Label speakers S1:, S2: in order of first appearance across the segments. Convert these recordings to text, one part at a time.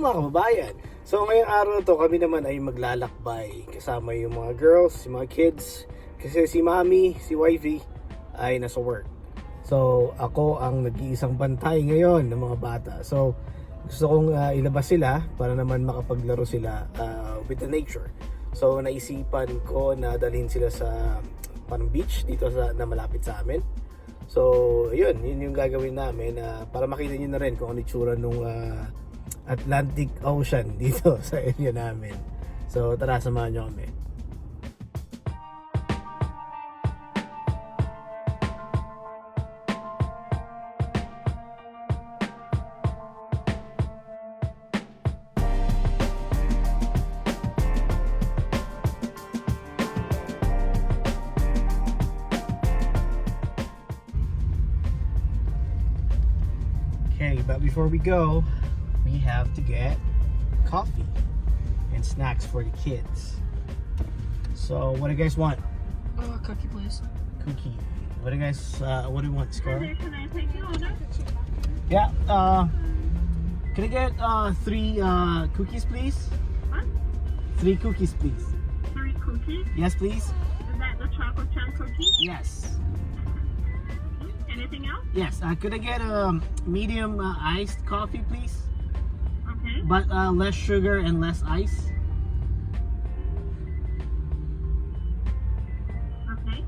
S1: mga kababayan. So ngayong araw na to kami naman ay maglalakbay kasama yung mga girls, yung mga kids. Kasi si mami, si wifey ay nasa work. So ako ang nag-iisang bantay ngayon ng mga bata. So gusto kong ah, ilabas sila para naman makapaglaro sila ah, with the nature. So naisipan ko na dalhin sila sa parang beach dito sa na malapit sa amin. So, yun, yun yung gagawin namin ah, para makita nyo na rin kung ano itsura nung ah, Atlantic Ocean dito sa area namin. So, tara, samahan nyo kami. Okay, but before we go, we have to get coffee and snacks for the kids. So, what do you guys want?
S2: Oh, cookie, please.
S1: Cookie. What do you guys, uh, what do you want, Scar?
S3: Can I take your order?
S1: Yeah, uh, can I get uh, three uh, cookies, please?
S3: What?
S1: Three cookies, please.
S3: Three cookies.
S1: Yes, please?
S3: Is that the chocolate chunk cookie?
S1: Yes.
S3: Anything else?
S1: Yes, uh, could I get a medium uh, iced coffee, please? But uh, less sugar and less ice.
S3: Okay.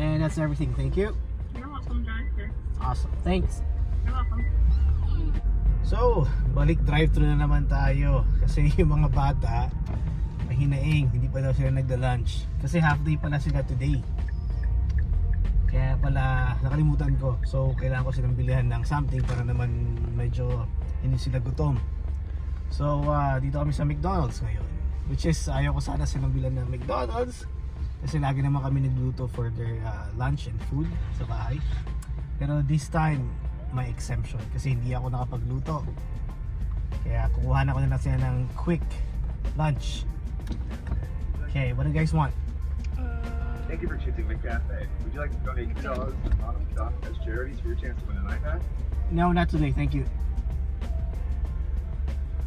S1: And that's everything. Thank you.
S3: You're welcome, Doctor.
S1: Awesome. Thanks.
S3: You're welcome.
S1: So, balik drive-thru na naman tayo. Kasi yung mga bata, mahinaing, hindi pa daw sila nagda-lunch. Kasi half day pala sila today. Kaya pala, nakalimutan ko. So, kailangan ko silang bilihan ng something para naman medyo hindi sila gutom. So, ah, dito kami sa McDonald's ngayon. Which is, ayaw ko sana silang bilan ng McDonald's. Kasi lagi naman kami nagluto for their ah, lunch and food sa bahay. Pero this time, may exemption kasi hindi ako nakapagluto. Kaya kukuha na ko na lang sila ng quick lunch. Okay, what do you guys want?
S2: Uh,
S4: Thank you for choosing McCafe. Would you like to donate two dollars to Bottom Shop as charities for your chance to win an iPad?
S1: No, not today, thank you.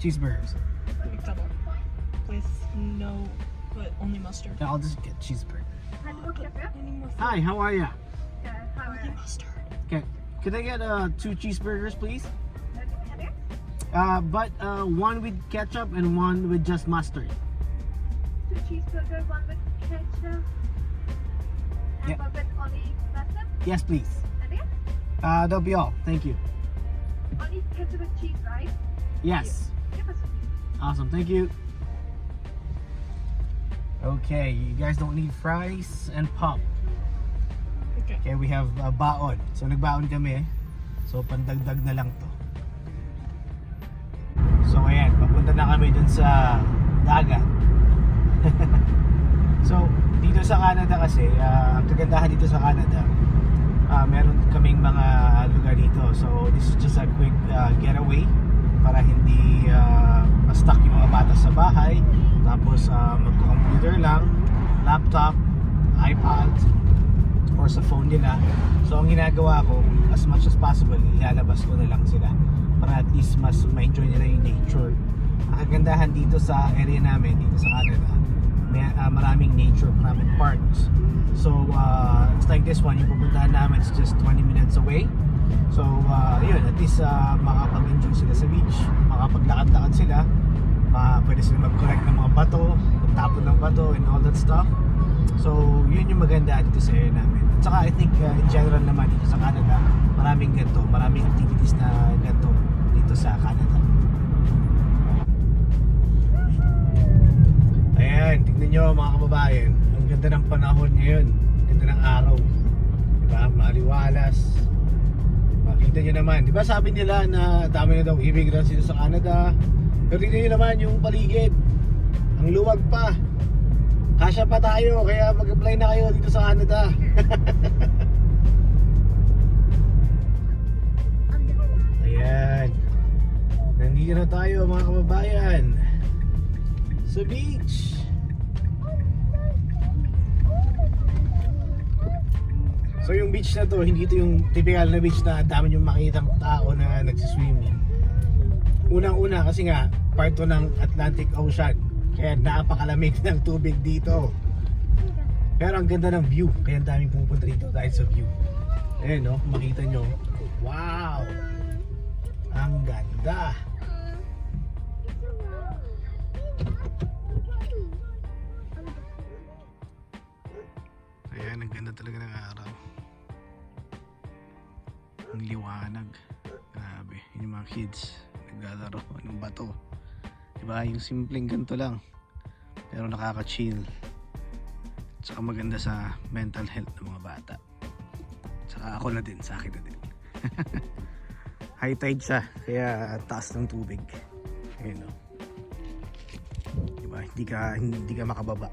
S1: Cheeseburgers.
S2: McDouble. With no, but only mustard.
S1: Yeah, I'll just get cheeseburger.
S2: Any more food?
S1: Hi, how are ya?
S2: Only mustard.
S1: Okay, could I get uh, two cheeseburgers, please? Uh, but uh, one with ketchup and one with just mustard.
S5: two cheeseburger, one with ketchup, and
S1: Yeah.
S5: one with olive mustard.
S1: Yes, please.
S5: Okay?
S1: Uh, that'll be all. Thank you.
S5: Olive ketchup and cheese, right?
S1: Yes. Awesome, thank you. Okay, you guys don't need fries and pop.
S2: Okay.
S1: Okay, we have uh, baon. So nagbaon kami. So pandagdag na lang to. So ayan, papunta na kami dun sa dagat. so dito sa Canada kasi, ah, ang kagandahan dito sa Canada, ah, meron kaming mga lugar dito. So this is just a quick ah, getaway para hindi uh, ma-stuck yung mga bata sa bahay. Tapos uh, magko-computer lang, laptop, iPad, or sa phone nila. So ang ginagawa ko, as much as possible, ilalabas ko na lang sila para at least mas ma-enjoy nila yung nature. Ang kagandahan dito sa area namin, dito sa Canada, may ah, maraming nature, maraming parks. So, uh, it's like this one, yung pupuntahan namin is just 20 minutes away. So, uh, yun, at least uh, makapag-enjoy sila sa beach, makapaglakad-lakad sila, ma pwede sila mag-collect ng mga bato, magtapon ng bato and all that stuff. So, yun yung maganda dito sa area namin. At saka, I think, uh, in general naman dito sa Canada, maraming ganito, maraming activities na ganito dito sa Canada. Ayan, tignan nyo mga kababayan, ang ganda ng panahon ngayon, ang ganda ng araw. Diba? Maliwalas. Makita nyo naman, di ba sabi nila na dami na daw immigrants dito sa Canada. Pero tignan nyo naman yung paligid. Ang luwag pa. Kasya pa tayo, kaya mag-apply na kayo dito sa Canada. Ayan. Nandito na tayo mga kababayan. Sa beach. So yung beach na to, hindi ito yung typical na beach na dami yung makitang tao na nagsiswimming. Unang-una kasi nga, part to ng Atlantic Ocean. Kaya napakalamig ng tubig dito. Pero ang ganda ng view. Kaya ang daming pumupunta dito dahil sa view. Ayan no, makita nyo. Wow! Ang ganda! Ayan, ang ganda talaga ng araw. Ang liwanag. Grabe. Yung mga kids, naglalaro ng bato. Diba? Yung simpleng ganito lang. Pero nakaka-chill. Tsaka maganda sa mental health ng mga bata. Tsaka ako na din, sa akin na din. High tide siya, kaya taas ng tubig. Ayun o. Diba? Hindi ka, hindi ka makababa.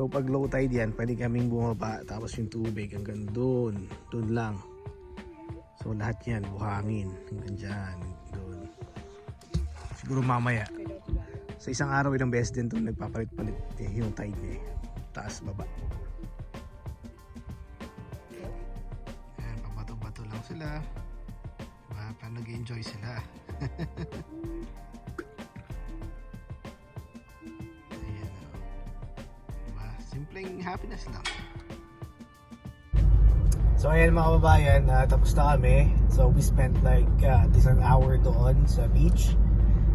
S1: So pag low tide yan, pwede kaming bumaba tapos yung tubig hanggang doon, doon lang. So lahat yan, buhangin, hanggang dyan, doon. Siguro mamaya. Sa isang araw, ilang beses din to nagpapalit-palit eh, yung tide niya eh. Taas, baba. Ayan, pabato-bato lang sila. Diba? Parang nag-enjoy sila. Ayan o. Diba? Simpleng happiness lang. So ayan mga kababayan, ah, tapos na kami. So we spent like uh, this an hour doon sa beach.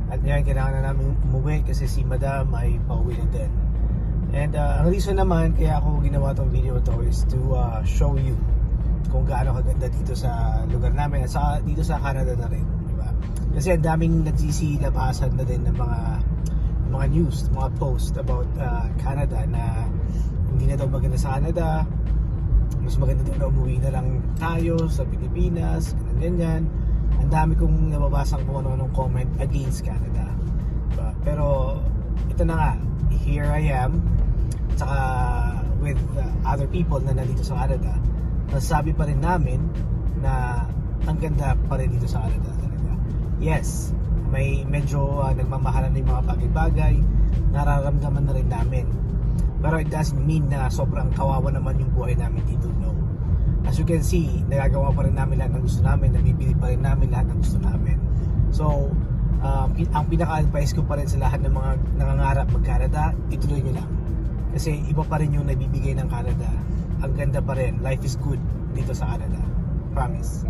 S1: At ngayon kailangan na namin umuwi kasi si Madam ay pauwi na din. And uh, ang reason naman kaya ako ginawa tong video to is to uh, show you kung gaano kaganda dito sa lugar namin at saka dito sa Canada na rin. Diba? Kasi ang daming nagsisilabasan na din ng mga mga news, mga post about uh, Canada na hindi na daw maganda sa Canada, mas maganda daw na umuwi na lang tayo sa Pilipinas, ganyan ganyan. Ang dami kong nababasang kung ano-anong comment against Canada. Diba? Pero ito na nga, here I am, tsaka with other people na nandito sa Canada, nasabi pa rin namin na ang ganda pa rin dito sa Canada talaga. Yes, may medyo uh, nagmamahalan ng mga bagay-bagay, nararamdaman na rin namin. Pero it doesn't mean na sobrang kawawa naman yung buhay namin dito, no. As you can see, nagagawa pa rin namin lahat ng gusto namin, nabibili pa rin namin lahat ng gusto namin. So, pi- ang pinaka-advice ko pa rin sa lahat ng mga nangangarap mag-Canada, ituloy nyo lang. Kasi iba pa rin yung nabibigay ng Canada. Ang ganda pa rin. Life is good dito sa Canada. Promise.